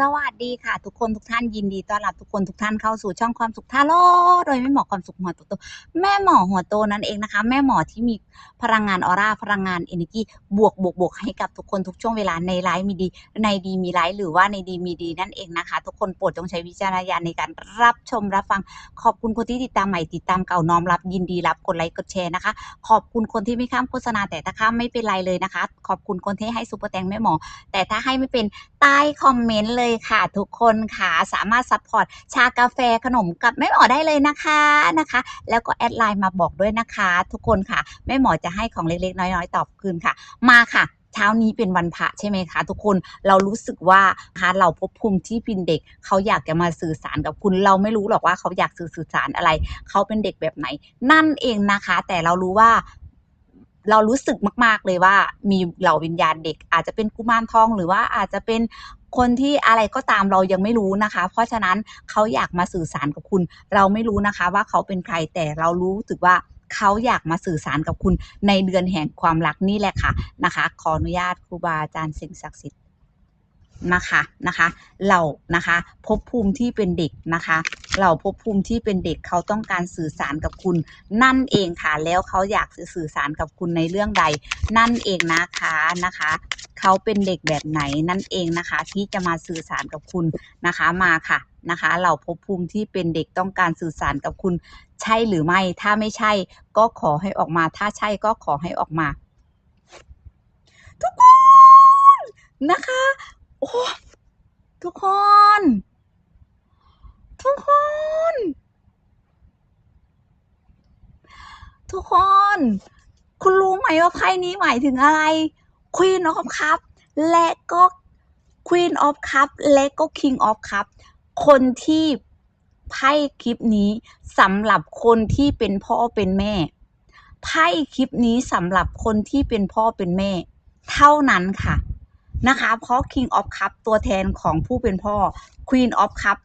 สวัสดีค่ะ ทุกคนทุกท่านยินดีต้อนรับทุกคนทุกท่านเข้าสู่ช่องความสุขท่าโลโดยแม่หมอความสุขหัวโตแม่หมอหัวโตนั่นเองนะคะ แม่หมอที่มีพลังงานออร่าพลังงานเอเนจีบวกบวกบวกให้กับทุกคนทุกช่วงเวลาในไลฟ์มีดีในดีมีไลฟ์หรือว่าในดีมีดีนั่นเองนะคะ ทุกคนโปรดจงใช้วิจารณญาณในการรับชมรับฟัง ขอบคุณคนที่ติดตามใหม่ติดตามเก่าน้อมรับยินดีรับกดไลค์กดแชร์นะคะ ขอบคุณคนที่ไม่ข้ามโฆษณาแต่ถ้าข้ามไม่เป็นไรเลยนะคะ ขอบคุณคนที่ให้ซุปเปอร์แตงแม่หมอ แต่ถ้าให้ไม่เป็นใต้คอมเมนต์เลยยค่ะ ทุกคนค่ะสามารถซัพพอร์ตชากาแฟขนมกับแม่หมอได้เลยนะคะนะคะ แล้วก็แอดไลน์มาบอกด้วยนะคะ ทุกคนค่ะแม่หมอจะให้ของเล็กๆ น้อยๆตอบคืนค่ะ มาค่ะเช้านี้เป็นวันพระใช่ไหมคะ ทุกคนเรารู้สึกว่าคะเราพบภูมิที่เป็นเด็ก เขาอยากจะมาสื่อสารกับคุณ เราไม่รู้หรอกว่าเขาอยากสื่อสารอะไร เขาเป็นเด็กแบบไหน นั่นเองนะคะ แต่เรารู้ว่า เรารู้สึกมาก ๆ เลยว่ามีเหล่าวิญญาณเด็ก อาจจะเป็นกุมารทองหรือว่าอาจจะเป็นคนที่อะไรก็ตามเรายังไม่รู้นะคะ เพราะฉะนั้นเขาอยากมาสื่อสารกับคุณ เราไม่รู้นะคะว่าเขาเป็นใครแต่เรารู้สึกว่าเขาอยากมาสื่อสารกับคุณในเดือนแห่งความรักนี่แหละค่ะนะคะ ขออนุญาตครูบาอาจารย์สิ่งศักดิ์สิทธิ์ นะคะนะคะเรานะคะภพภูมิที่เป็นเด็กนะคะเราภพภูมิที่เป็นเด็กเขาต้องการสื่อสารกับคุณ นั่นเองค่ะแล้วเขาอยากสื่อสารกับคุณในเรื่องใด นั่นเองนะคะนะคะเขาเป็นเด็กแบบไหนนั่นเองนะคะ ที่จะมาสื่อสารกับคุณนะคะมาค่ะนะคะเราภพภูมิที่เป็นเด็กต้องการสื่อสารกับคุณ ใช่หรือไม่ ถ้าไม่ใช่ ก็ขอให้ออกมา ถ้าใช่ก็ขอให้ออกมา ทุกคนนะคะ อ้ทุกคน ทุกคน ทุกคน คุณรู้ไหมว่าไพ่นี้หมายถึงอะไร Queen of Cup และก็ Queen of Cup และก็ King of Cup คนที่ไพ่คลิปนี้สำหรับคนที่เป็นพ่อเป็นแม่ไพ่คลิปนี้สำหรับคนที่เป็นพ่อเป็นแม่ เท่านั้นค่ะ นะคะ เพราะ King of Cup ตัวแทนของผู้เป็นพ่อ Queen of Cup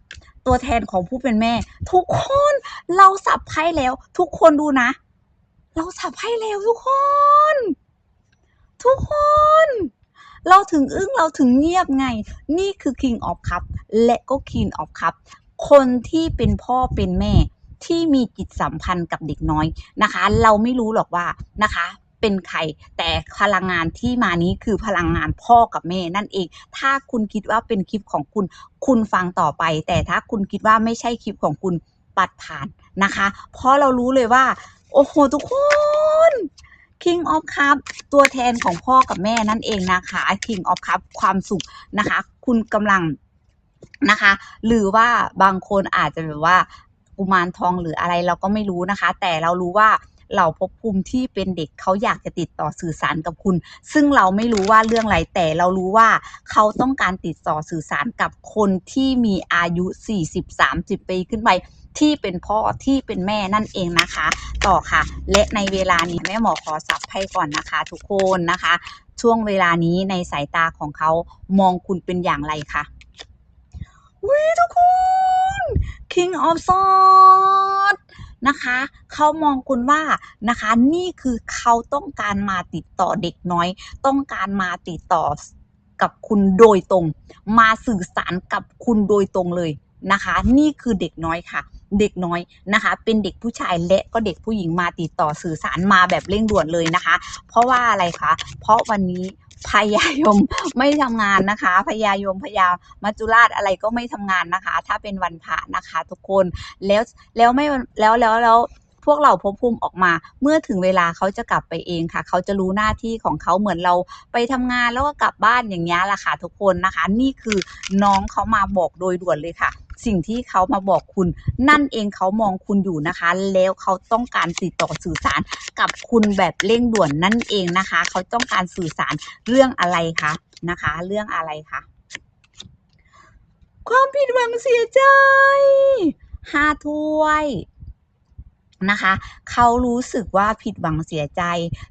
ตัวแทนของผู้เป็นแม่ ทุกคนเราสับไพ่แล้ว ทุกคนดูนะ เราสับไพ่แล้วทุกคน ทุกคน เราถึงอึ้งเราถึงเงียบไง นี่คือ King of Cup และก็ Queen of Cup คนที่เป็นพ่อเป็นแม่ที่มีจิตสัมพันธ์กับเด็กน้อยนะคะ เราไม่รู้หรอกว่านะคะ เป็นใครแต่พลังงานที่มานี้คือพลังงานพ่อกับแม่นั่นเอง ถ้าคุณคิดว่าเป็นคลิปของคุณ คุณฟังต่อไป แต่ถ้าคุณคิดว่าไม่ใช่คลิปของคุณปัดผ่านนะคะ เพราะเรารู้เลยว่า โอ้โห ทุกคน King of Cup ตัวแทนของพ่อกับแม่นั่นเองนะคะ King of Cup ความสุขนะคะ คุณกำลังนะคะ หรือว่าบางคนอาจจะแบบว่ากุมารทองหรืออะไรเราก็ไม่รู้นะคะ แต่เรารู้ว่า เหล่าภพภูมิที่เป็นเด็กเขาอยากจะติดต่อสื่อสารกับคุณ ซึ่งเราไม่รู้ว่าเรื่องอะไรแต่เรารู้ว่าเขาต้องการติดต่อสื่อสารกับคนที่มีอายุ 40-30 ปีขึ้นไปที่เป็นพ่อที่เป็นแม่นั่นเองนะคะ ต่อค่ะ และในเวลานี้แม่หมอขอสับให้ก่อนนะคะ ทุกคนนะคะ ช่วงเวลานี้ในสายตาของเขามองคุณเป็นอย่างไรคะวิทุกคน King of Swords นะคะ เขามองคุณว่านะคะนี่คือเขาต้องการมาติดต่อเด็กน้อย ต้องการมาติดต่อกับคุณโดยตรง มาสื่อสารกับคุณโดยตรงเลยนะคะ นี่คือเด็กน้อยค่ะเด็กน้อยนะคะ เป็นเด็กผู้ชายและก็เด็กผู้หญิงมาติดต่อสื่อสารมาแบบเร่งด่วนเลยนะคะ เพราะว่าอะไรคะเพราะวันนี้ พญายมไม่ทำงานนะคะพญายมพญามัจจุราชอะไรก็ไม่ทำงานนะคะ ถ้าเป็นวันพระนะคะ ทุกคนแล้วแล้วไม่แล้วแล้วแล้วพวกเราภพภูมิออกมา เมื่อถึงเวลาเขาจะกลับไปเองค่ะ เขาจะรู้หน้าที่ของเขาเหมือนเราไปทำงานแล้วก็กลับบ้านอย่างนี้แหละค่ะทุกคนนะคะ นี่คือน้องเขามาบอกโดยด่วนเลยค่ะสิ่งที่เขามาบอกคุณ นั่นเองเขามองคุณอยู่นะคะ แล้วเขาต้องการติดต่อสื่อสารกับคุณแบบเร่งด่วนนั่นเองนะคะ เขาต้องการสื่อสารเรื่องอะไรคะนะคะ เรื่องอะไรคะความผิดหวังเสียใจห้าถ้วย นะคะ เขารู้สึกว่าผิดหวังเสียใจ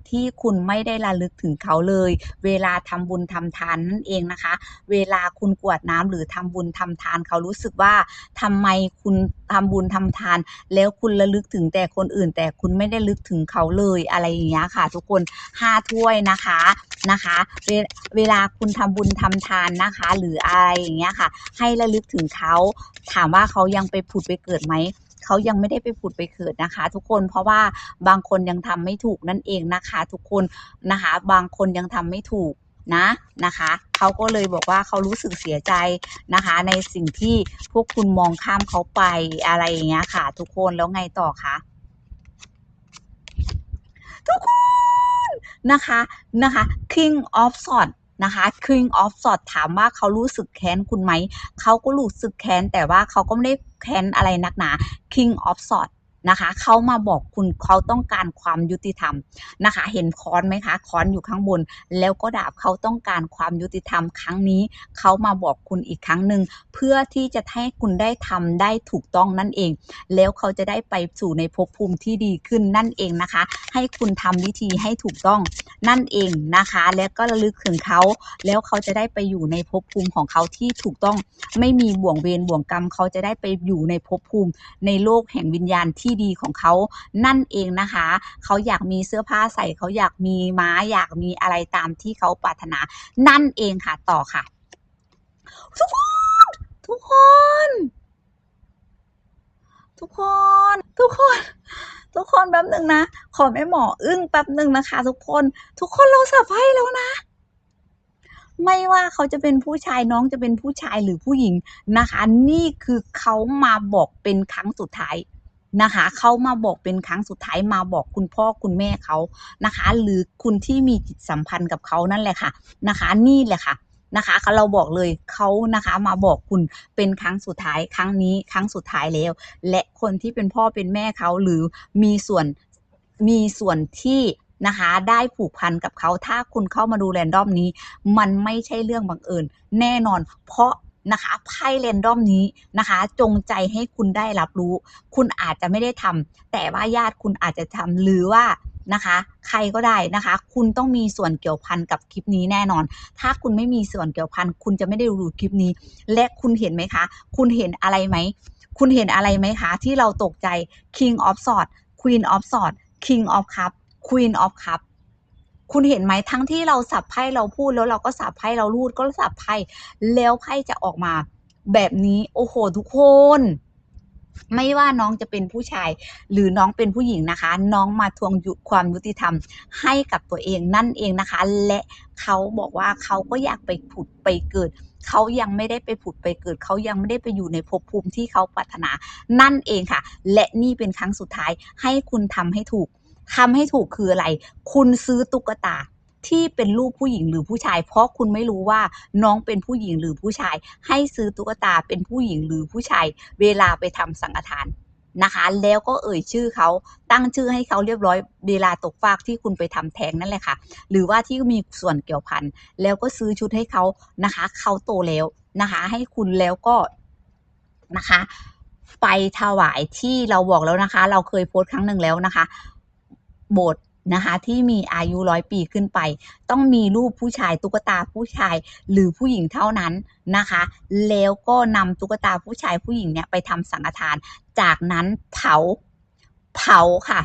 ที่คุณไม่ได้ระลึกถึงเขาเลย เวลาทำบุญทำทานนั่นเองนะคะ เวลาคุณกวดน้ำหรือทำบุญทำทาน เขารู้สึกว่าทำไมคุณทำบุญทำทาน แล้วคุณระลึกถึงแต่คนอื่น แต่คุณไม่ได้ลึกถึงเขาเลยอะไรอย่างเงี้ยค่ะ ทุกคนห้าถ้วยนะคะนะคะเวเวลาคุณทำบุญทำทานนะคะ หรืออะไรอย่างเงี้ยค่ะ ให้ระลึกถึงเขาถามว่าเขายังไปผุดไปเกิดไหม เขายังไม่ได้ไปผุดไปเกิดนะคะ ทุกคนเพราะว่าบางคนยังทำไม่ถูกนั่นเองนะคะ ทุกคนนะคะ บางคนยังทำไม่ถูกนะนะคะเขาก็เลยบอกว่าเขารู้สึกเสียใจนะคะ ในสิ่งที่พวกคุณมองข้ามเขาไปอะไรอย่างเงี้ยค่ะ ทุกคนแล้วไงต่อคะทุกคนนะคะนะคะ King of Swords นะคะ King of s o t ถามว่าเขารู้สึกแค้นคุณไหม เขาก็รู้สึกแค้นแต่ว่าเขาก็ไม่ได้แค้นอะไรนักหนา King of Swords นะคะ เขามาบอกคุณเขาต้องการความยุติธรรมนะคะ เห็นค้อนไหมคะค้อนอยู่ข้างบน แล้วก็ดาบเขาต้องการความยุติธรรมครั้งนี้เขามาบอกคุณอีกครั้งหนึ่งเพื่อที่จะให้คุณได้ทำได้ถูกต้องนั่นเอง แล้วเขาจะได้ไปสู่ในภพภูมิที่ดีขึ้นนั่นเองนะคะ ให้คุณทำวิธีให้ถูกต้องนั่นเองนะคะ แล้วก็ระลึกถึงเขาแล้วเขาจะได้ไปอยู่ในภพภูมิของเขาที่ถูกต้องไม่มีบ่วงเวรบ่วงกรรมเขาจะได้ไปอยู่ในภพภูมิในโลกแห่งวิญญาณที่ดีของเขานั่นเองนะคะ เขาอยากมีเสื้อผ้าใส่เขาอยากมีม้าอยากมีอะไรตามที่เขาปรารถนา นั่นเองค่ะต่อค่ะ ทุกคน ทุกคน ทุกคน ทุกคนทุกคนแป๊บหนึ่งนะ ขอแม่หมออึ้งแป๊บหนึ่งนะคะ ทุกคน ทุกคนเราสับไพ่แล้วนะ ไม่ว่าเขาจะเป็นผู้ชายน้องจะเป็นผู้ชายหรือผู้หญิงนะคะ นี่คือเขามาบอกเป็นครั้งสุดท้าย นะคะเขามาบอกเป็นครั้งสุดท้ายมาบอกคุณพ่อคุณแม่เขานะคะ หรือคุณที่มีจิตสัมพันธ์กับเขานั่นแหละค่ะนะคะ นี่แหละค่ะนะคะเขาเราบอกเลยเขานะคะมาบอกคุณเป็นครั้งสุดท้ายครั้งนี้ครั้งสุดท้ายแล้ว และคนที่เป็นพ่อเป็นแม่เขาหรือมีส่วนมีส่วนที่นะคะ ได้ผูกพันกับเขาถ้าคุณเข้ามาดูแรนดอมนี้ มันไม่ใช่เรื่องบังเอิญแน่นอน เพราะ นะคะไพ่เรนดอมนี้นะคะ จงใจให้คุณได้รับรู้ คุณอาจจะไม่ได้ทำแต่ว่าญาติคุณอาจจะทำหรือว่านะคะ ใครก็ได้นะคะ คุณต้องมีส่วนเกี่ยวพันกับคลิปนี้แน่นอน ถ้าคุณไม่มีส่วนเกี่ยวพันคุณจะไม่ได้ดูคลิปนี้ และคุณเห็นไหมคะ คุณเห็นอะไรไหม คุณเห็นอะไรไหมคะ ที่เราตกใจ King of Swords Queen of Swords King of Cup Queen of Cup คุณเห็นไหมทั้งที่เราสับไพ่เราพูดแล้วเราก็สับไพ่เรารูดก็สับไพ่แล้วไพ่จะออกมา แบบนี้โอ้โหทุกคน ไม่ว่าน้องจะเป็นผู้ชาย หรือน้องเป็นผู้หญิงนะคะ น้องมาทวงยุความยุติธรรม ให้กับตัวเองนั่นเองนะคะ และเขาบอกว่าเขาก็อยากไปผุดไปเกิดเขายังไม่ได้ไปผุดไปเกิด เขายังไม่ได้ไปอยู่ในภพภูมิที่เขาปรารถนา นั่นเองค่ะ และนี่เป็นครั้งสุดท้ายให้คุณทำให้ถูก ทำให้ถูกคืออะไร คุณซื้อตุ๊กตาที่เป็นรูปผู้หญิงหรือผู้ชาย เพราะคุณไม่รู้ว่าน้องเป็นผู้หญิงหรือผู้ชาย ให้ซื้อตุ๊กตาเป็นผู้หญิงหรือผู้ชาย เวลาไปทำสังฆทานนะคะ แล้วก็เอ่ยชื่อเขาตั้งชื่อให้เขาเรียบร้อยเวลาตกฟากที่คุณไปทำแท้งนั่นแหละค่ะ หรือว่าที่มีส่วนเกี่ยวพันแล้วก็ซื้อชุดให้เขานะคะ เขาโตแล้วนะคะ ให้คุณแล้วก็นะคะ ไปถวายที่เราบอกแล้วนะคะ เราเคยโพสต์ครั้งหนึ่งแล้วนะคะ บสถ์นะคะที่มีอายุร้อยปีขึ้นไป ต้องมีรูปผู้ชายตุ๊กตาผู้ชายหรือผู้หญิงเท่านั้นนะคะ แล้วก็นำตุ๊กตาผู้ชายผู้หญิงเนี่ยไปทำสังฆทาน จากนั้นเผาเผาค่ะ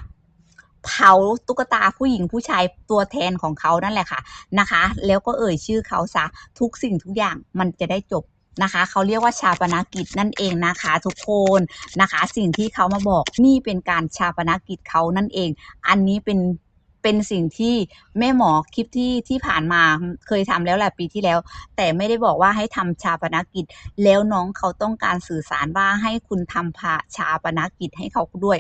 เผาตุ๊กตาผู้หญิงผู้ชายตัวแทนของเขานั่นแหละค่ะนะคะ แล้วก็เอ่ยชื่อเขาซะทุกสิ่งทุกอย่างมันจะได้จบ นะคะ เขาเรียกว่าชาปนกิจนั่นเองนะคะทุกคนนะคะ สิ่งที่เขามาบอกนี่เป็นการชาปนกิจเขานั่นเอง อันนี้เป็นเป็นสิ่งที่แม่หมอคลิปที่ที่ผ่านมาเคยทำแล้วแหละปีที่แล้ว แต่ไม่ได้บอกว่าให้ทำชาปนกิจ แล้วน้องเขาต้องการสื่อสารว่าให้คุณทำพาชาปนกิจให้เขาด้วย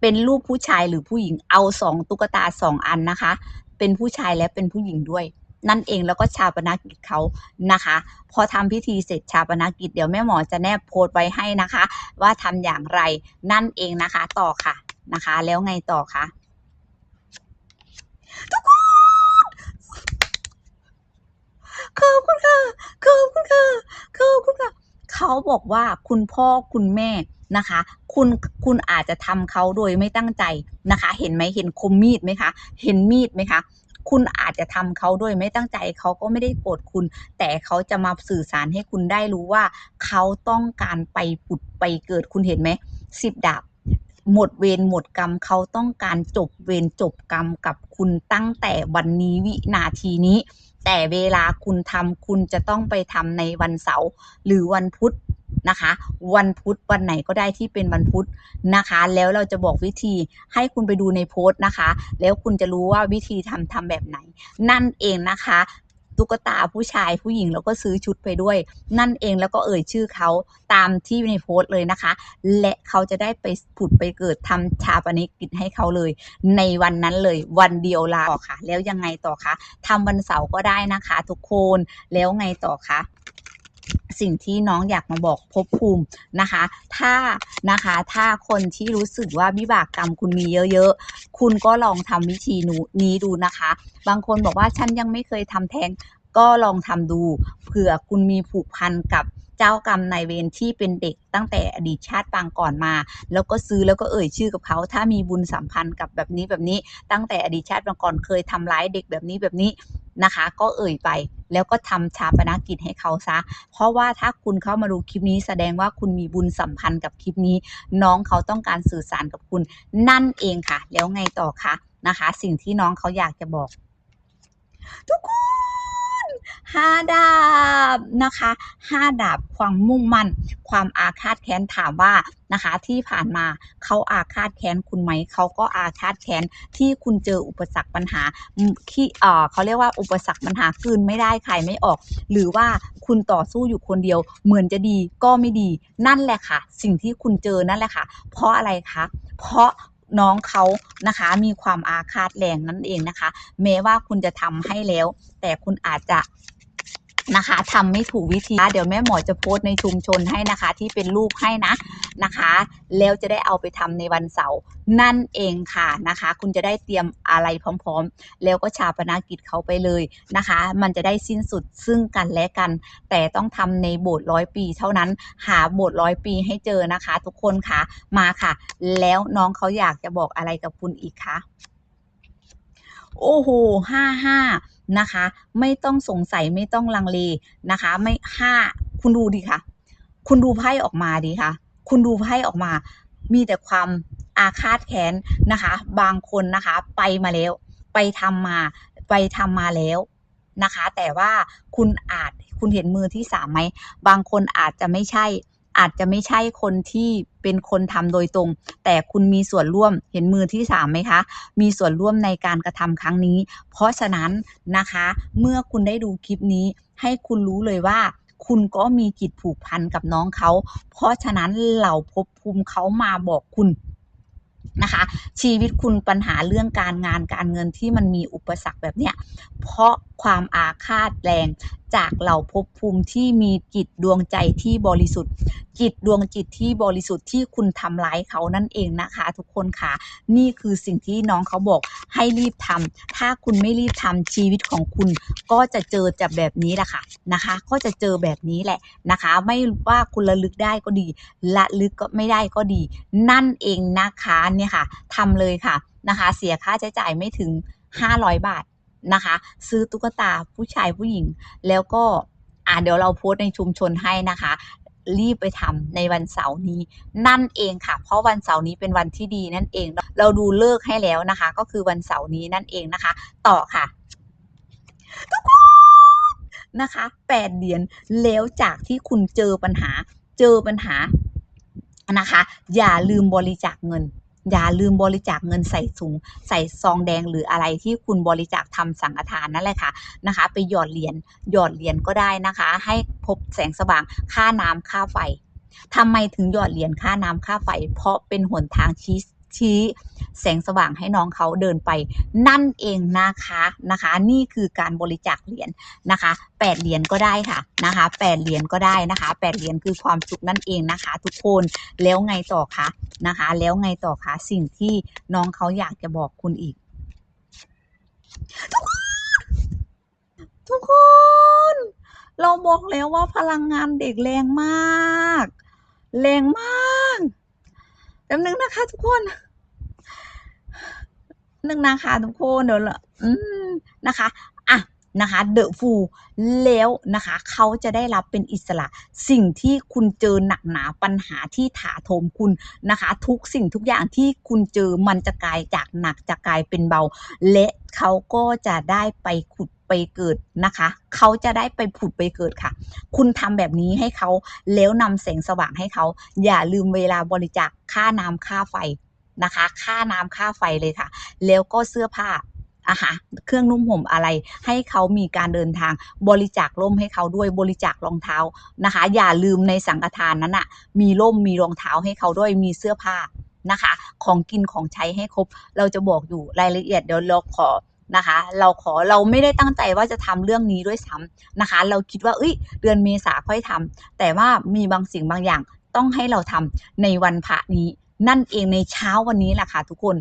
เป็นรูปผู้ชายหรือผู้หญิงเอาสองตุ๊กตาสองอันนะคะ เป็นผู้ชายและเป็นผู้หญิงด้วย นั่นเองแล้วก็ชาปนกิจเขานะคะ พอทำพิธีเสร็จชาปนกิจเดี๋ยวแม่หมอจะแนบโพสต์ไว้ให้นะคะ ว่าทำอย่างไรนั่นเองนะคะ ต่อค่ะนะคะ แล้วไงต่อคะทุกคนขอบคุณค่ะขอบคุณค่ะขอบคุณค่ะเขาเขาบอกว่าคุณพ่อคุณแม่นะคะ คุณคุณอาจจะทำเขาโดยไม่ตั้งใจนะคะ เห็นไหมเห็นคมมีดไหมคะ เห็นมีดไหมคะ คุณอาจจะทำเขาโดยไม่ตั้งใจเขาก็ไม่ได้โกรธคุณ แต่เขาจะมาสื่อสารให้คุณได้รู้ว่า เขาต้องการไปผุดไปเกิดคุณเห็นไหมสิบดาบหมดเวรหมดกรรมเขาต้องการจบเวรจบกรรมกับคุณตั้งแต่วันนี้วินาทีนี้ แต่เวลาคุณทำคุณจะต้องไปทำในวันเสาร์หรือวันพุธนะคะ วันพุธวันไหนก็ได้ที่เป็นวันพุธนะคะ แล้วเราจะบอกวิธีให้คุณไปดูในโพสต์นะคะ แล้วคุณจะรู้ว่าวิธีทำทำแบบไหน นั่นเองนะคะ ตุ๊กตาผู้ชายผู้หญิงแล้วก็ซื้อชุดไปด้วย นั่นเองแล้วก็เอ่ยชื่อเขาตามที่ในโพสต์เลยนะคะ และเขาจะได้ไปผุดไปเกิดทำชาปนิกิจให้เขาเลย ในวันนั้นเลยวันเดียวลาออกค่ะ แล้วยังไงต่อคะทำวันเสาร์ก็ได้นะคะ ทุกคนแล้วไงต่อคะ สิ่งที่น้องอยากมาบอกภพภูมินะคะ ถ้านะคะถ้าคนที่รู้สึกว่าวิบากกรรมคุณมีเยอะๆ คุณก็ลองทำวิธีนี้ดูนะคะ บางคนบอกว่าฉันยังไม่เคยทำแท้งก็ลองทำดูเผื่อคุณมีผูกพันกับ เจ้ากรรมนายเวรที่เป็นเด็กตั้งแต่อดีตชาติปางก่อนมา แล้วก็ซื้อแล้วก็เอ่ยชื่อกับเขา ถ้ามีบุญสัมพันธ์กับแบบนี้แบบนี้ ตั้งแต่อดีตชาติปางก่อนเคยทำร้ายเด็กแบบนี้แบบนี้นะคะ ก็เอ่ยไปแล้วก็ทำชาปนกิจให้เขาซะ เพราะว่าถ้าคุณเข้ามาดูคลิปนี้แสดงว่าคุณมีบุญสัมพันธ์กับคลิปนี้ น้องเขาต้องการสื่อสารกับคุณ นั่นเองค่ะ แล้วไงต่อคะนะคะ สิ่งที่น้องเขาอยากจะบอก ทุกคน ห้าดาบนะคะห้าดาบความมุ่งมั่น ความอาฆาตแค้นถามว่านะคะที่ผ่านมาเขาอาฆาตแค้นคุณไหมเขาก็อาฆาตแค้นที่คุณเจออุปสรรคปัญหาที่เออเขาเรียกว่าอุปสรรคปัญหากลืนไม่ได้ใครไม่ออก หรือว่าคุณต่อสู้อยู่คนเดียว เหมือนจะดีก็ไม่ดีนั่นแหละค่ะ สิ่งที่คุณเจอนั่นแหละค่ะ เพราะอะไรคะเพราะน้องเขานะคะมีความอาฆาตแรงนั่นเองนะคะแม้ว่าคุณจะทำให้แล้ว แต่คุณอาจจะ นะคะทำไม่ถูกวิธีเดี๋ยวแม่หมอจะโพสต์ในชุมชนให้นะคะ ที่เป็นรูปให้นะนะคะ แล้วจะได้เอาไปทำในวันเสาร์นั่นเองค่ะนะคะ คุณจะได้เตรียมอะไรพร้อมๆ แล้วก็ชาปนากิจเขาไปเลยนะคะ มันจะได้สิ้นสุดซึ่งกันและกัน แต่ต้องทำในโบสถ์ร้อยปี เท่านั้นหาโบสถ์ร้อยปีให้เจอนะคะ ทุกคนค่ะมาค่ะ แล้วน้องเขาอยากจะบอกอะไรกับคุณอีกคะ โอ้โหห้าห้านะคะ ไม่ต้องสงสัยไม่ต้องลังเลนะคะ ไม่ห้าคุณดูดิค่ะ คุณดูไพ่ออกมาดิค่ะ คุณดูไพ่ออกมา มีแต่ความอาฆาตแค้นนะคะ บางคนนะคะ ไปมาแล้ว ไปทำมา ไปทำมาแล้วนะคะ แต่ว่าคุณอาจคุณเห็นมือที่สามไหม บางคนอาจจะไม่ใช่ อาจจะไม่ใช่คนที่เป็นคนทำโดยตรง แต่คุณมีส่วนร่วมเห็นมือที่สามไหมคะ มีส่วนร่วมในการกระทำครั้งนี้ เพราะฉะนั้นนะคะ เมื่อคุณได้ดูคลิปนี้ ให้คุณรู้เลยว่าคุณก็มีจิตผูกพันกับน้องเขา เพราะฉะนั้นเหล่าภพภูมิเขามาบอกคุณนะคะ ชีวิตคุณปัญหาเรื่องการงานการเงินที่มันมีอุปสรรคแบบเนี้ยเพราะความอาฆาตแรง จากเหล่าภพภูมิที่มีจิตดวงใจที่บริสุทธิ์ จิตดวงจิตที่บริสุทธิ์ที่คุณทำร้ายเขานั่นเองนะคะ ทุกคนค่ะ นี่คือสิ่งที่น้องเขาบอกให้รีบทำถ้าคุณไม่รีบทำชีวิตของคุณ ก็จะเจอจากแบบนี้แหละค่ะนะคะ ก็จะเจอแบบนี้แหละนะคะ ไม่ว่าคุณระลึกได้ก็ดีละลึกก็ไม่ได้ก็ดี นั่นเองนะคะเนี่ยค่ะทำเลยค่ะนะคะ เสียค่าใช้จ่ายไม่ถึง 500 บาท นะคะ ซื้อตุ๊กตาผู้ชายผู้หญิง แล้วก็อ่าเดี๋ยวเราโพสต์ในชุมชนให้นะคะรีบไปทำในวันเสาร์นี้ นั่นเองค่ะ เพราะวันเสาร์นี้เป็นวันที่ดีนั่นเอง เราดูเลิกให้แล้วนะคะ ก็คือวันเสาร์นี้นั่นเองนะคะ ต่อค่ะทุกคนนะคะแปดเหรียญแล้วจากที่คุณเจอปัญหา เจอปัญหานะคะ อย่าลืมบริจาคเงิน อย่าลืมบริจาคเงินใส่ถุงใส่ซองแดงหรืออะไรที่คุณบริจาคทำสังฆทานนั่นแหละค่ะนะคะ ไปหยอดเหรียญหยอดเหรียญก็ได้นะคะ ให้พบแสงสว่างค่าน้ำค่าไฟทำไมถึงหยอดเหรียญค่าน้ำค่าไฟ เพราะเป็นหนทางชี้ ชี้แสงสว่างให้น้องเขาเดินไปนั่นเองนะคะนะคะ นี่คือการบริจาคเหรียญนะคะแปดเหรียญก็ได้ค่ะนะคะแปดเหรียญก็ได้นะคะแปดเหรียญคือความสุขนั่นเองนะคะ ทุกคนแล้วไงต่อคะนะคะ แล้วไงต่อคะสิ่งที่น้องเขาอยากจะบอกคุณอีก ทุกคนทุกคน เราบอกแล้วว่าพลังงานเด็กแรงมาก แรงมากแป๊บนึงนะคะทุกคน นึงนะคะทุกคนเดี๋ยวละอืมนะคะอะนะคะเดอะฟูแล้วนะคะ เขาจะได้รับเป็นอิสระสิ่งที่คุณเจอหนักหนาปัญหาที่ถาโถมคุณนะคะ ทุกสิ่งทุกอย่างที่คุณเจอมันจะกลายจากหนักจะกลายเป็นเบา และเขาก็จะได้ไปขุดไปเกิดนะคะ เขาจะได้ไปผุดไปเกิดค่ะ คุณทำแบบนี้ให้เขาแล้วนำแสงสว่างให้เขา อย่าลืมเวลาบริจาคค่าน้ำค่าไฟ นะคะ ค่าน้ำค่าไฟเลยค่ะ แล้วก็เสื้อผ้าอาหารเครื่องนุ่มห่มอะไรให้เขามีการเดินทางบริจาคร่มให้เขาด้วยบริจาครองเท้านะคะ อย่าลืมในสังฆทานนั้นอะมีร่มมีรองเท้าให้เขาด้วยมีเสื้อผ้านะคะ ของกินของใช้ให้ครบ เราจะบอกอยู่รายละเอียดเดี๋ยวเราขอนะคะ เราขอเราไม่ได้ตั้งใจว่าจะทำเรื่องนี้ด้วยซ้ำนะคะ เราคิดว่าเอ้ย เดือนเมษาค่อยทำแต่ว่ามีบางสิ่งบางอย่างต้องให้เราทำในวันพระนี้ นั่นเองในเช้าวันนี้แหละค่ะทุกคน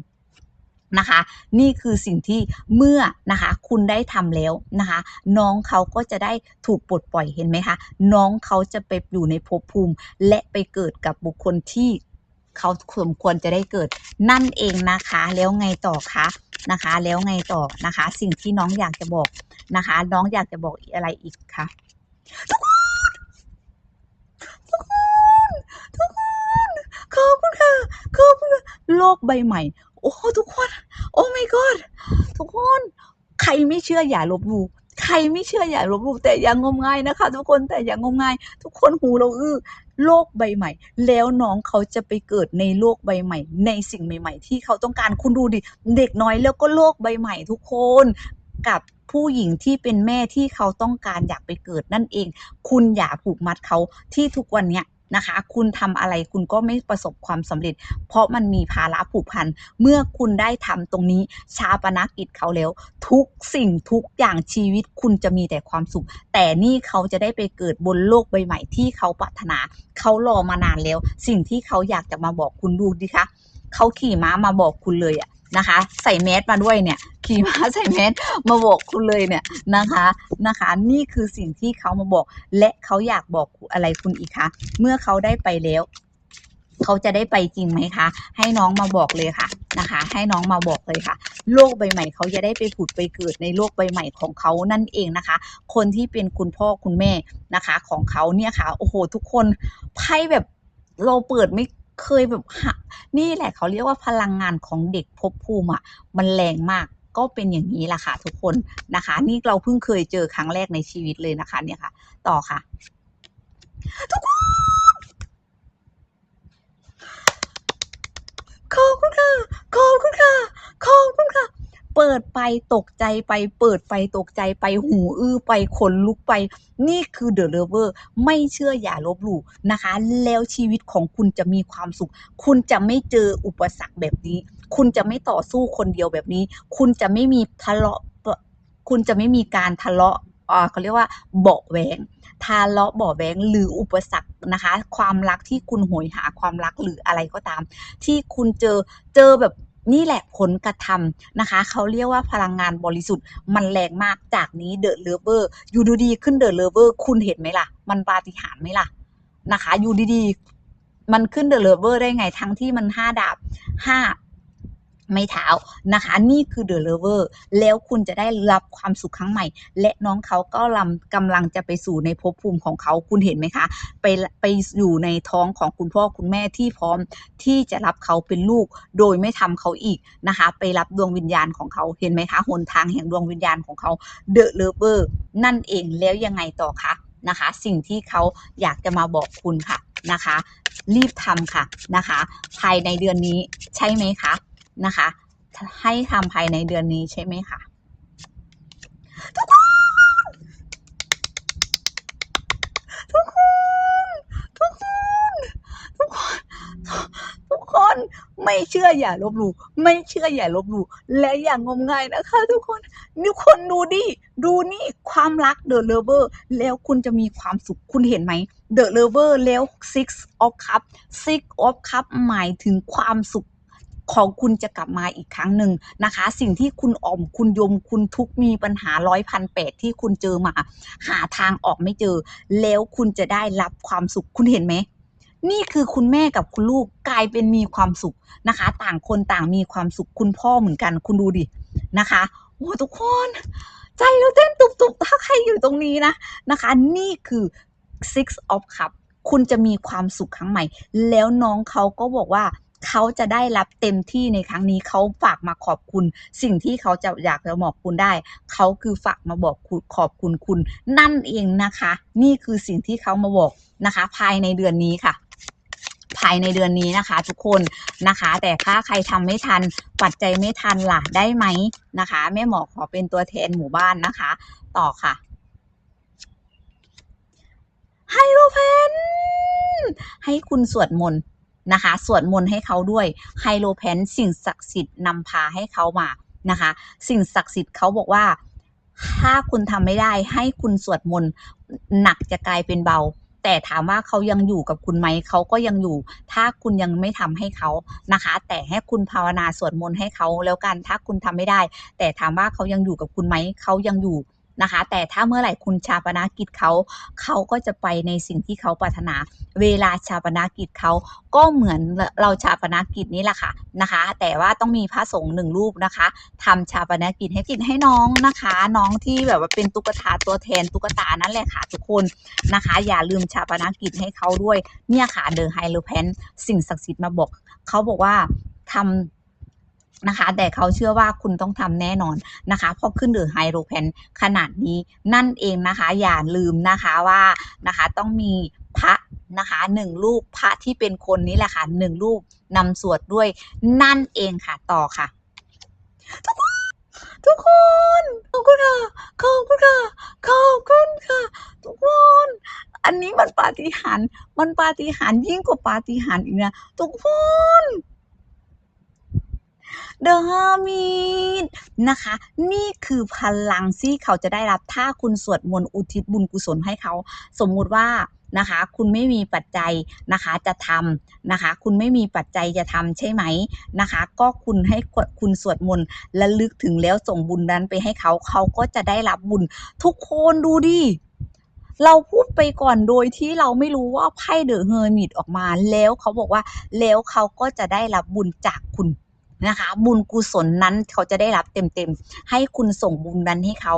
นะคะ นี่คือสิ่งที่เมื่อนะคะคุณได้ทำแล้วนะคะ น้องเขาก็จะได้ถูกปลดปล่อยเห็นไหมคะน้องเขาจะไปอยู่ในภพภูมิ และไปเกิดกับบุคคลที่เขาสมควรจะได้เกิดนั่นเองนะคะ แล้วไงต่อคะนะคะ แล้วไงต่อนะคะ สิ่งที่น้องอยากจะบอกนะคะ น้องอยากจะบอกอะไรอีกคะทุกคนทุกคนทุกคนขอบคุณ ค่ะขอโลกใบใหม่ โอ้ทุกคน โอ้ my god ทุกคน ใครไม่เชื่ออย่าลบหลู่ใครไม่เชื่ออย่าลบหลู่แต่อย่างงมงายนะคะ ทุกคนแต่อย่างงมงาย ทุกคนหูเราอื้อโลกใบใหม่ แล้วน้องเขาจะไปเกิดในโลกใบใหม่ ในสิ่งใหม่ ๆ ที่เขาต้องการคุณดูดิเด็กน้อยแล้วก็โลกใบใหม่ ทุกคนกับผู้หญิงที่เป็นแม่ที่เขาต้องการอยากไปเกิดนั่นเอง คุณอย่าผูกมัดเขาที่ทุกวันเนี้ย นะคะ คุณทำอะไรคุณก็ไม่ประสบความสำเร็จ เพราะมันมีภาระผูกพัน เมื่อคุณได้ทำตรงนี้ชาปนกิจเขาแล้ว ทุกสิ่งทุกอย่างชีวิตคุณจะมีแต่ความสุข แต่นี่เขาจะได้ไปเกิดบนโลกใบใหม่ที่เขาปรารถนา เขารอมานานแล้ว สิ่งที่เขาอยากจะมาบอกคุณดูดิคะเขาขี่ม้ามาบอกคุณเลยอะ นะคะ ใส่แมสมาด้วยเนี่ยขี่ม้าใส่แมสมาบอกคุณเลยเนี่ยนะคะนะคะ นี่คือสิ่งที่เขามาบอก และเขาอยากบอกอะไรคุณอีกคะเมื่อเขาได้ไปแล้วเขาจะได้ไปจริงไหมคะ ให้น้องมาบอกเลยค่ะนะคะ ให้น้องมาบอกเลยค่ะ โลกใบใหม่เขาจะได้ไปผุดไปเกิดในโลกใบใหม่ของเขานั่นเองนะคะ คนที่เป็นคุณพ่อคุณแม่นะคะ ของเขาเนี่ยค่ะ โอ้โห ทุกคนไพ่แบบเราเปิดไม่ เคยแบบหะนี่แหละเขาเรียกว่าพลังงานของเด็กภพภูมิอะมันแรงมากก็เป็นอย่างนี้แหละค่ะทุกคนนะคะ นี่เราเพิ่งเคยเจอครั้งแรกในชีวิตเลยนะคะเนี่ยค่ะ ต่อค่ะ ทุกคนขอบคุณค่ะขอบคุณค่ะขอบคุณค่ะ เปิดไปตกใจไป เปิดไปตกใจไปหูอื้อไปขนลุกไป นี่คือเดอะเลเวอร์ไม่เชื่ออย่าลบหลู่นะคะ แล้วชีวิตของคุณจะมีความสุข คุณจะไม่เจออุปสรรคแบบนี้ คุณจะไม่ต่อสู้คนเดียวแบบนี้ คุณจะไม่มีทะเลาะคุณจะไม่มีการทะเลาะอ่าเขาเรียกว่าเบาะแหวงทะเลาะเบาะแหวงหรืออุปสรรคนะคะ ความรักที่คุณโหยหาความรักหรืออะไรก็ตาม ที่คุณเจอเจอแบบ นี่แหละผลกระทำนะคะเขาเรียกว่าพลังงานบริสุทธิ์ มันแรงมากจากนี้เดอะเลเวอร์อยู่ดูดีขึ้นเดอะเลเวอร์คุณเห็นไหมล่ะ มันปาฏิหาริย์ไหมล่ะนะคะ อยู่ดีๆ มันขึ้นเดอะเลเวอร์ได้ไงทั้งที่มันห้าดาบห้า ไม่เท้านะคะ นี่คือเดอะเลเวอร์แล้วคุณจะได้รับความสุขครั้งใหม่ และน้องเขาก็ลำกำลังจะไปสู่ในภพภูมิของเขาคุณเห็นไหมคะ ไปไปอยู่ในท้องของคุณพ่อคุณแม่ที่พร้อมที่จะรับเขาเป็นลูก โดยไม่ทำเขาอีกนะคะ ไปรับดวงวิญญาณของเขาเห็นไหมคะหนทางแห่งดวงวิญญาณของเขาเดอะเลเวอร์นั่นเองแล้วยังไงต่อคะนะคะ สิ่งที่เขาอยากจะมาบอกคุณค่ะนะคะ รีบทำค่ะนะคะ ภายในเดือนนี้ใช่ไหมคะ นะคะ ให้ทำภายในเดือนนี้ใช่ไหมคะทุกคน ทุกคน ทุกคน ทุกคน ทุกคน ไม่เชื่ออย่าลบหลู่ ไม่เชื่ออย่าลบหลู่ และอย่างงมงายนะคะ ทุกคนนี่คนดูดิ ดูนี่ความรักเดอะเลเวอร์แล้วคุณจะมีความสุข คุณเห็นไหมเดอะเลเวอร์แล้ว six of cup six of cup หมายถึงความสุข ของคุณจะกลับมาอีกครั้งหนึ่งนะคะ สิ่งที่คุณอ่อมคุณยมคุณทุกมีปัญหาร้อยพันแปดที่คุณเจอมา หาทางออกไม่เจอ แล้วคุณจะได้รับความสุขคุณเห็นไหมนี่คือคุณแม่กับคุณลูกกลายเป็นมีความสุขนะคะ ต่างคนต่างมีความสุขคุณพ่อเหมือนกัน คุณดูดินะคะโอ้ทุกคน ใจเราเต้นตุบๆถ้าใครอยู่ตรงนี้นะนะคะ นี่คือ six of cup คุณจะมีความสุขครั้งใหม่ แล้วน้องเขาก็บอกว่า เขาจะได้รับเต็มที่ในครั้งนี้เขาฝากมาขอบคุณ สิ่งที่เขาจะอยากจะบอกคุณได้ เขาคือฝากมาบอกขอบคุณคุณ นั่นเองนะคะ นี่คือสิ่งที่เขามาบอกนะคะ ภายในเดือนนี้ค่ะภายในเดือนนี้นะคะ ทุกคนนะคะ แต่ถ้าใครทำไม่ทันปัจจัยไม่ทันล่ะได้ไหมนะคะแม่หมอขอเป็นตัวแทนหมู่บ้านนะคะ ต่อค่ะไฮโรเพนให้คุณสวดมนต์ นะคะ สวดมนต์ให้เขาด้วยไฮโลแพนสิ่งศักดิ์สิทธิ์นำพาให้เขามานะคะ สิ่งศักดิ์สิทธิ์เขาบอกว่า ถ้าคุณทำไม่ได้ให้คุณสวดมนต์หนักจะกลายเป็นเบาแต่ถามว่าเขายังอยู่กับคุณไหมเขาก็ยังอยู่ ถ้าคุณยังไม่ทำให้เขานะคะ แต่ให้คุณภาวนาสวดมนต์ให้เขาแล้วกันถ้าคุณทำไม่ได้ แต่ถามว่าเขายังอยู่กับคุณไหมเขายังอยู่ นะคะ แต่ถ้าเมื่อไหร่คุณชาปนากิจเขาเขาก็จะไปในสิ่งที่เขาปรารถนา เวลาชาปนากิจเขาก็เหมือนเราชาปนากิจนี่แหละค่ะนะคะ แต่ว่าต้องมีพระสงฆ์หนึ่งรูปนะคะทำชาปนากิจให้กิจให้น้องนะคะ น้องที่แบบว่าเป็นตุ๊กตาตัวแทนตุ๊กตานั่นแหละค่ะทุกคนนะคะ อย่าลืมชาปนากิจให้เขาด้วยเนี่ยค่ะเดอะไฮโลแพนสิ่งศักดิ์สิทธิ์มาบอกเขาบอกว่าทำ นะคะ แต่เขาเชื่อว่าคุณต้องทำแน่นอนนะคะเพราะขึ้นเดอไฮโลแพนขนาดนี้นั่นเองนะคะ อย่าลืมนะคะว่านะคะต้องมีพระนะคะหนึ่งรูปพระที่เป็นคนนี้แหละค่ะหนึ่งรูปนำสวดด้วยนั่นเองค่ะต่อค่ะ ทุกคนทุกคนขอบคุณค่ะขอบคุณค่ะขอบคุณค่ะ ทุกคน อันนี้มันปาฏิหาริย์มันปาฏิหาริย์ยิ่งกว่าปาฏิหาริย์อีกนะทุกคน เดอะฮามีดนะคะ นี่คือพลังที่เขาจะได้รับถ้าคุณสวดมนต์อุทิศบุญกุศลให้เขา สมมุติว่านะคะ คุณไม่มีปัจจัยนะคะจะทำนะคะ คุณไม่มีปัจจัยจะทำใช่ไหมนะคะ ก็คุณให้คุณสวดมนต์และลึกถึงแล้วส่งบุญนั้นไปให้เขาเขาก็จะได้รับบุญ ทุกคนดูดิเราพูดไปก่อนโดยที่เราไม่รู้ว่าไพ่เดอะเฮอร์มิตออกมาแล้วเขาบอกว่าแล้วเขาก็จะได้รับบุญจากคุณ นะคะ บุญกุศลนั้นเขาจะได้รับเต็มๆ ให้คุณส่งบุญนั้นให้เขา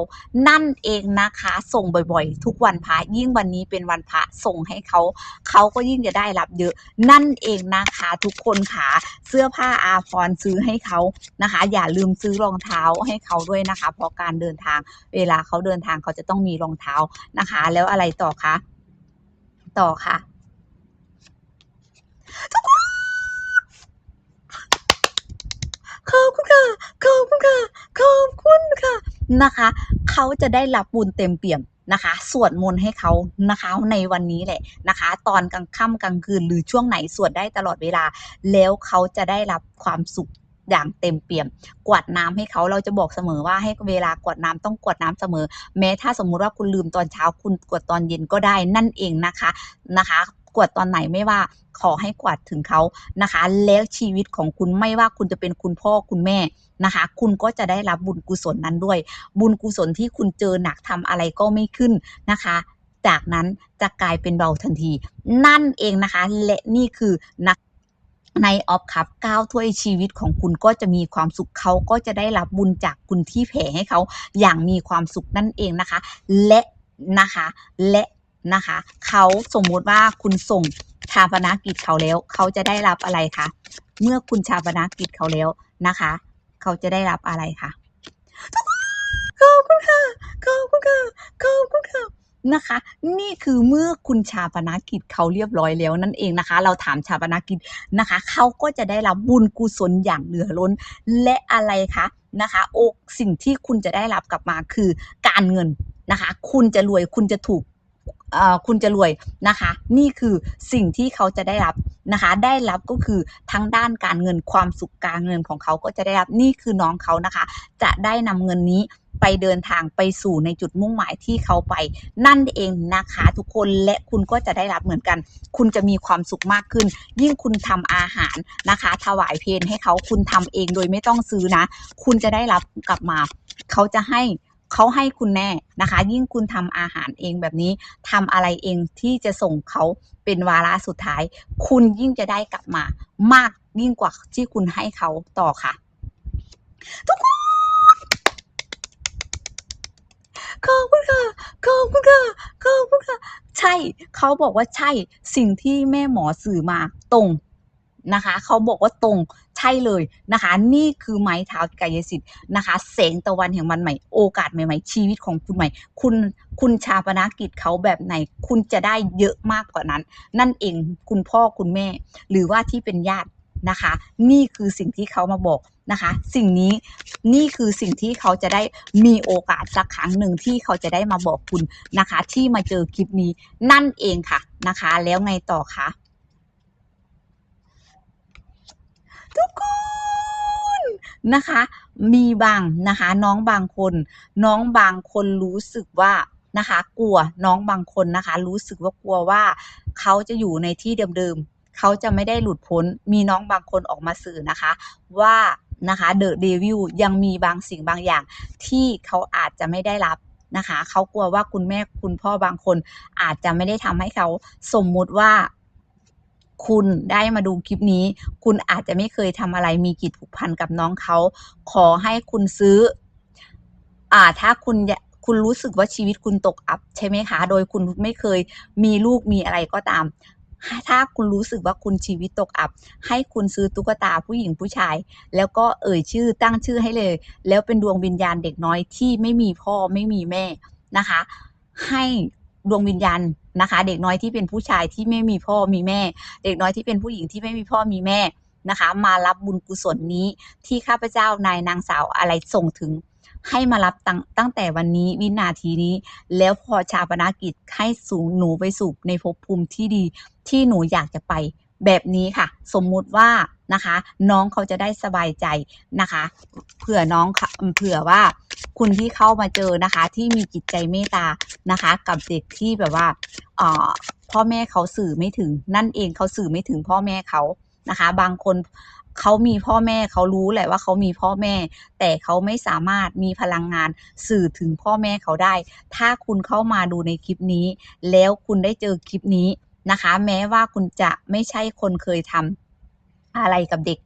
นั่นเองนะคะ ส่งบ่อยๆ ทุกวันพระยิ่งวันนี้เป็นวันพระส่งให้เขาเขาก็ยิ่งจะได้รับเยอะ นั่นเองนะคะทุกคนค่ะเสื้อผ้าอาภรณ์ซื้อให้เขานะคะ อย่าลืมซื้อรองเท้าให้เขาด้วยนะคะ เพราะการเดินทางเวลาเขาเดินทางเขาจะต้องมีรองเท้านะคะ แล้วอะไรต่อคะต่อค่ะ ขอบคุณค่ะ ขอบคุณค่ะ ขอบคุณค่ะ นะคะ เขาจะได้รับบุญเต็มเปี่ยมนะคะสวดมนต์ให้เขานะคะในวันนี้แหละนะคะ ตอนกลางค่ำกลางคืนหรือช่วงไหนสวดได้ตลอดเวลา แล้วเขาจะได้รับความสุขอย่างเต็มเปี่ยม กวาดน้ำให้เขาเราจะบอกเสมอว่าให้เวลากวาดน้ำต้องกวาดน้ำเสมอ แม้ถ้าสมมุติว่าคุณลืมตอนเช้าคุณกวาดตอนเย็นก็ได้นั่นเองนะคะนะคะ กวดตอนไหนไม่ว่าขอให้กวาดถึงเขานะคะ แล้วชีวิตของคุณไม่ว่าคุณจะเป็นคุณพ่อคุณแม่นะคะ คุณก็จะได้รับบุญกุศลนั้นด้วย บุญกุศลที่คุณเจอหนักทำอะไรก็ไม่ขึ้นนะคะจากนั้นจะกลายเป็นเบาทันที นั่นเองนะคะ และนี่คือนักในออฟคัพก้าวถ้วยชีวิตของคุณก็จะมีความสุขเขาก็จะได้รับบุญจากคุณที่แผ่ให้เขาอย่างมีความสุขนั่นเองนะคะ และนะคะ และ นะคะ เขาสมมุติว่าคุณส่งชาปนากิจเขาแล้ว เขาจะได้รับอะไรคะเมื่อคุณชาปนากิจเขาแล้วนะคะ เขาจะได้รับอะไรคะขอบคุณค่ะขอบคุณค่ะขอบคุณค่ะนะคะ นี่คือเมื่อคุณชาปนากิจเขาเรียบร้อยแล้วนั่นเองนะคะ เราถามชาปนากิจนะคะ เขาก็จะได้รับบุญกุศลอย่างเหลือล้น และอะไรคะนะคะโอกสิ่งที่คุณจะได้รับกลับมาคือการเงินนะคะ คุณจะรวยคุณจะถูก คุณจะรวยนะคะ นี่คือสิ่งที่เขาจะได้รับนะคะ ได้รับก็คือทั้งด้านการเงินความสุขการเงินของเขาก็จะได้รับนี่คือน้องเขานะคะ จะได้นำเงินนี้ไปเดินทางไปสู่ในจุดมุ่งหมายที่เขาไป นั่นเองนะคะทุกคนและคุณก็จะได้รับเหมือนกัน คุณจะมีความสุขมากขึ้น ยิ่งคุณทำอาหารนะคะ ถวายเพลให้เขาคุณทำเองโดยไม่ต้องซื้อนะ คุณจะได้รับกลับมา เขาจะให้ เขาให้คุณแน่นะคะ ยิ่งคุณทำอาหารเองแบบนี้ทำอะไรเองที่จะส่งเขาเป็นวาระสุดท้าย คุณยิ่งจะได้กลับมา มากยิ่งกว่าที่คุณให้เขาต่อค่ะ ทุกคนขอบคุณค่ะขอบคุณค่ะขอบคุณค่ะ ใช่ เขาบอกว่าใช่ สิ่งที่แม่หมอสื่อมาตรง นะคะ เขาบอกว่าตรงใช่เลยนะคะ นี่คือไม้เท้ากายสิทธิ์นะคะแสงตะวันแห่งวันใหม่โอกาสใหม่ๆ ชีวิตของคุณใหม่ คุณคุณชาปนกิจเขาแบบไหน คุณจะได้เยอะมากกว่านั้น นั่นเองคุณพ่อคุณแม่ หรือว่าที่เป็นญาตินะคะ นี่คือสิ่งที่เขามาบอกนะคะ สิ่งนี้นี่คือสิ่งที่เขาจะได้มีโอกาสสักครั้งหนึ่งที่เขาจะได้มาบอกคุณนะคะ ที่มาเจอคลิปนี้นั่นเองค่ะนะคะ แล้วไงต่อคะ ทุกคนนะคะ มีบางนะคะ น้องบางคน น้องบางคนรู้สึกว่านะคะ กลัวน้องบางคนนะคะ รู้สึกว่ากลัวว่าเขาจะอยู่ในที่เดิมๆเขาจะไม่ได้หลุดพ้น มีน้องบางคนออกมาสื่อนะคะ ว่านะคะเดอะเดวิลยังมีบางสิ่งบางอย่างที่เขาอาจจะไม่ได้รับนะคะ เขากลัวว่าคุณแม่คุณพ่อบางคนอาจจะไม่ได้ทำให้เขาสมมุติว่า คุณได้มาดูคลิปนี้ คุณอาจจะไม่เคยทำอะไรมีกิจผูกพันกับน้องเขา ขอให้คุณซื้อ อ่า ถ้าคุณคุณรู้สึกว่าชีวิตคุณตกอับใช่ไหมคะ โดยคุณไม่เคยมีลูกมีอะไรก็ตาม ถ้าคุณรู้สึกว่าคุณชีวิตตกอับ ให้คุณซื้อตุ๊กตาผู้หญิงผู้ชาย แล้วก็เอ่ยชื่อตั้งชื่อให้เลย แล้วเป็นดวงวิญญาณเด็กน้อยที่ไม่มีพ่อไม่มีแม่นะคะ ให้ ดวงวิญญาณนะคะ เด็กน้อยที่เป็นผู้ชายที่ไม่มีพ่อมีแม่ เด็กน้อยที่เป็นผู้หญิงที่ไม่มีพ่อมีแม่นะคะ มารับบุญกุศลนี้ที่ข้าพเจ้านายนางสาวอะไรส่งถึง ให้มารับตั้งตั้งแต่วันนี้วินาทีนี้ แล้วพอชาปนากิจให้สูงหนูไปสู่ในภพภูมิที่ดีที่หนูอยากจะไป แบบนี้ค่ะ สมมุติว่านะคะ น้องเขาจะได้สบายใจนะคะ เผื่อน้องค่ะเผื่อว่าคุณที่เข้ามาเจอนะคะ ที่มีจิตใจเมตตานะคะ กับเด็กที่แบบว่าพ่อแม่เขาสื่อไม่ถึง นั่นเองเขาสื่อไม่ถึงพ่อแม่เขานะคะ บางคนเขามีพ่อแม่เขารู้แหละว่าเขามีพ่อแม่ แต่เขาไม่สามารถมีพลังงานสื่อถึงพ่อแม่เขาได้ ถ้าคุณเข้ามาดูในคลิปนี้ แล้วคุณได้เจอคลิปนี้ นะคะ แม้ว่าคุณจะไม่ใช่คนเคยทำอะไรกับเด็ก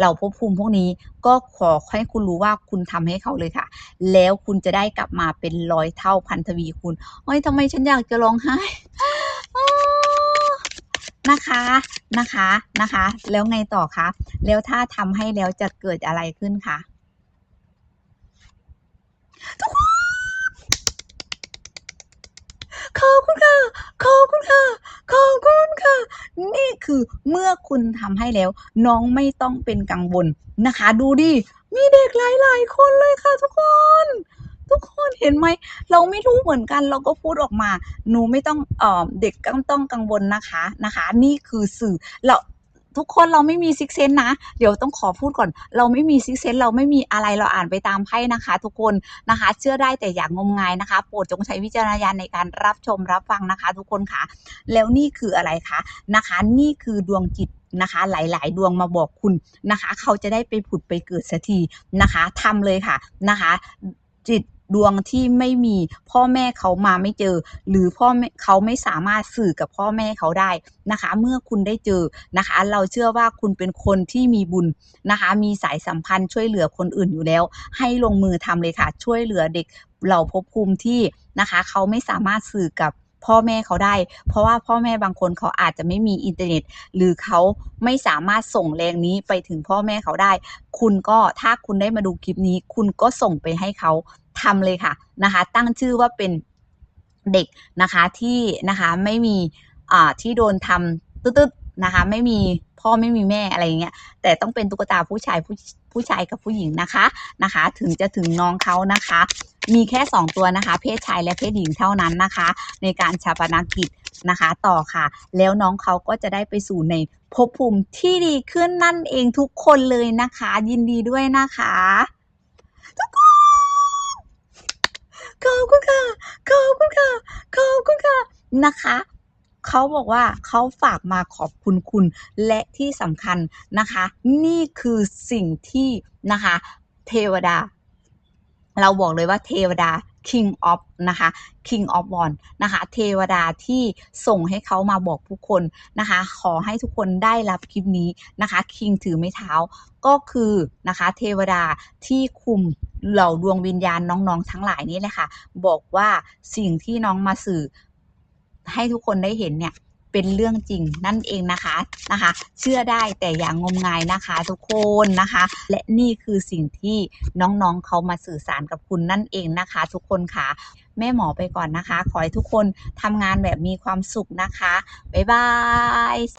เราภพภูมิพวกนี้ก็ขอให้คุณรู้ว่าคุณทำให้เขาเลยค่ะ แล้วคุณจะได้กลับมาเป็นร้อยเท่าพันทวีคูณโอ้ยทำไมฉันอยากจะร้องไห้นะคะนะคะนะคะ แล้วไงต่อคะแล้วถ้าทำให้แล้วจะเกิดอะไรขึ้นคะทุกคนขอบคุณค่ะ ขอบคุณค่ะ ขอบคุณค่ะ นี่คือเมื่อคุณทำให้แล้ว น้องไม่ต้องเป็นกังวลนะคะ ดูดิ มีเด็กหลาย ๆ คนเลยค่ะทุกคน ทุกคนเห็นไหม เราไม่รู้เหมือนกัน เราก็พูดออกมา หนูไม่ต้องเออเด็กก็ต้องกังวลนะคะนะคะ นี่คือสื่อเรา ทุกคนเราไม่มีซิกเซนนะ เดี๋ยวต้องขอพูดก่อน เราไม่มีซิกเซนเราไม่มีอะไรเราอ่านไปตามไพ่นะคะ ทุกคนนะคะ เชื่อได้แต่อย่างงมงายนะคะ โปรดจงใช้วิจารณญาณในการรับชมรับฟังนะคะ ทุกคนค่ะ แล้วนี่คืออะไรคะนะคะ นี่คือดวงจิตนะคะ หลาย ๆ ดวงมาบอกคุณนะคะ เขาจะได้ไปผุดไปเกิดสักทีนะคะทำเลยค่ะนะคะ จิต ดวงที่ไม่มีพ่อแม่เขามาไม่เจอ หรือพ่อเขาไม่สามารถสื่อกับพ่อแม่เขาได้นะคะ เมื่อคุณได้เจอนะคะ เราเชื่อว่าคุณเป็นคนที่มีบุญนะคะ มีสายสัมพันธ์ช่วยเหลือคนอื่นอยู่แล้ว ให้ลงมือทำเลยค่ะ ช่วยเหลือเด็กเหล่าภพภูมิที่นะคะ เขาไม่สามารถสื่อกับพ่อแม่เขาได้ เพราะว่าพ่อแม่บางคนเขาอาจจะไม่มีอินเทอร์เน็ต หรือเขาไม่สามารถส่งแรงนี้ไปถึงพ่อแม่เขาได้ คุณก็ถ้าคุณได้มาดูคลิปนี้ คุณก็ส่งไปให้เขา ทำเลยค่ะนะคะ ตั้งชื่อว่าเป็นเด็กนะคะที่นะคะไม่มีอ่าที่โดนทำตึ๊ดนะคะ ไม่มีพ่อไม่มีแม่อะไรอย่างเงี้ยแต่ต้องเป็นตุ๊กตาผู้ชายผู้ผู้ชายกับผู้หญิงนะคะนะคะ ถึงจะถึงน้องเขานะคะ มีแค่ 2 ตัวนะคะ เพศชายและเพศหญิงเท่านั้นนะคะ ในการชาปนกิจนะคะต่อค่ะ แล้วน้องเขาก็จะได้ไปสู่ในภพภูมิที่ดีขึ้นนั่นเองทุกคนเลยนะคะ ยินดีด้วยนะคะทุกคนข อบคุณค่ะ ขอบคุณค่ะ ขอบคุณค่ะ นะคะเขาบอกว่าเขาฝากมาขอบคุณคุณ และที่สำคัญนะคะ นี่คือสิ่งที่นะคะ เทวดา เราบอกเลยว่าเทวดา King of นะคะ King of w a n นะคะ เทวดาที่ส่งให้เขามาบอกผู้คนนะคะ ขอให้ทุกคนได้รับคลิปนี้นะคะ King ถือไม้เท้าก็คือนะคะเทวดาที่คุมเหล่าดวงวิญญาณน้องๆ ทั้งหลายนี่แหละค่ะ บอกว่าสิ่งที่น้องมาสื่อให้ทุกคนได้เห็นเนี่ย เป็นเรื่องจริงนั่นเองนะคะนะคะ เชื่อได้แต่อย่างงมงายนะคะทุกคนนะคะ และนี่คือสิ่งที่น้องๆเขามาสื่อสารกับคุณนั่นเองนะคะ ทุกคนค่ะแม่หมอไปก่อนนะคะ ขอให้ทุกคนทำงานแบบมีความสุขนะคะ บ๊ายบาย